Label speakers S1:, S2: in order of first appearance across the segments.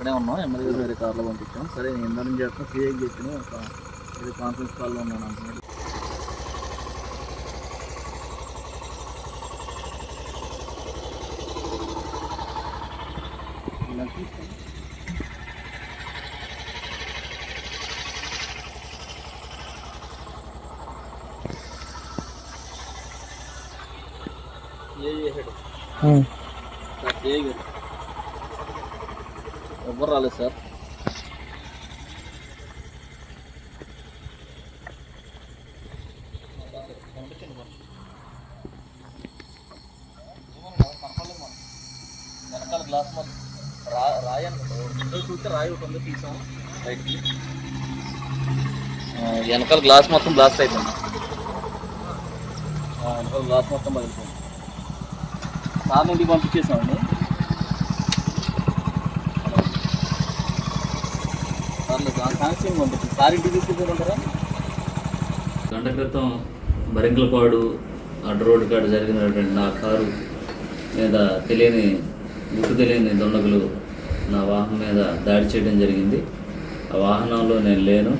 S1: ఇక్కడే ఉన్నాం. ఎమ్మెల్యే గారు వేరే కార్లో పంపించాం. సరే నేను ఇందా నుంచి చేస్తాను సీఐకి చెప్పిన ఒక ఏదో కాన్ఫరెన్స్ కాల్లో ఉన్నాను అంటున్నాడు. ఏ చేశాడు ఏ గారు. ఎవ్వరు రాలేదు సార్. వెనకాల గ్లాస్ మొత్తం రా రాయి అనుకుంటా చూస్తే రాయి ఒకటి ఉంది తీసాం. బయటికి వెనకాల గ్లాస్ మొత్తం బ్లాస్ట్ అయిపోయింది. ఆ, వెనకాల గ్లాస్ మొత్తం పగిలిపోయింది. సార్ ఇంటికి పంపించేసామండి?
S2: గంట క్రితం బరింకలపాడు అడ్డ రోడ్డు కాడ జరిగినటువంటి నా కారు మీద తెలియని గుర్తు తెలియని దుండగులు నా వాహనం మీద దాడి చేయడం జరిగింది. ఆ వాహనంలో నేను లేను.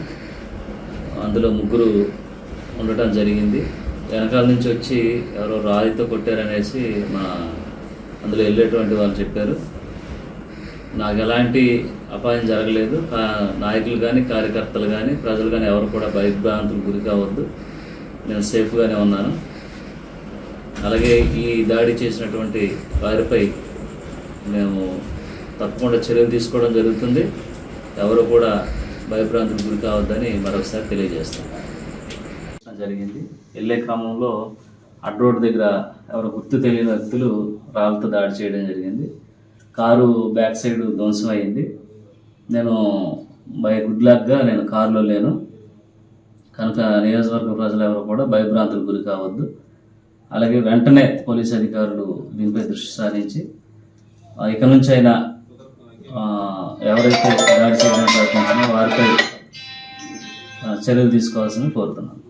S2: అందులో ముగ్గురు ఉండటం జరిగింది. వెనకాల నుంచి వచ్చి ఎవరో రాయితో కొట్టారనేసి మా అందులో వెళ్ళేటువంటి వాళ్ళు చెప్పారు. నాకు ఎలాంటి అపాయం జరగలేదు. నాయకులు కానీ కార్యకర్తలు కానీ ప్రజలు కానీ ఎవరు కూడా భయభ్రాంతులకు గురి కావద్దు. నేను సేఫ్గానే ఉన్నాను. అలాగే ఈ దాడి చేసినటువంటి వారిపై మేము తప్పకుండా చర్యలు తీసుకోవడం జరుగుతుంది. ఎవరు కూడా భయభ్రాంతులకు గురి కావద్దని మరొకసారి తెలియజేస్తాం జరిగింది. వెళ్ళే క్రమంలో అడ్రోడ్ దగ్గర ఎవరో గుర్తు తెలియని వ్యక్తులు రాళ్ళతో దాడి చేయడం జరిగింది. కారు బ్యాక్ సైడ్ ధ్వంసం అయింది నేను బై గుడ్ లక్గా నేను కారులో లేను. కనుక నియోజకవర్గ ప్రజలు ఎవరు కూడా భయభ్రాంతులకు గురి కావద్దు. అలాగే వెంటనే పోలీస్ అధికారులు దీనిపై దృష్టి సారించి ఇక నుంచి అయినా ఎవరైతే దాడి చేయడానికి ప్రయత్నించినా వారిపై చర్యలు తీసుకోవాల్సింది కోరుతున్నాను.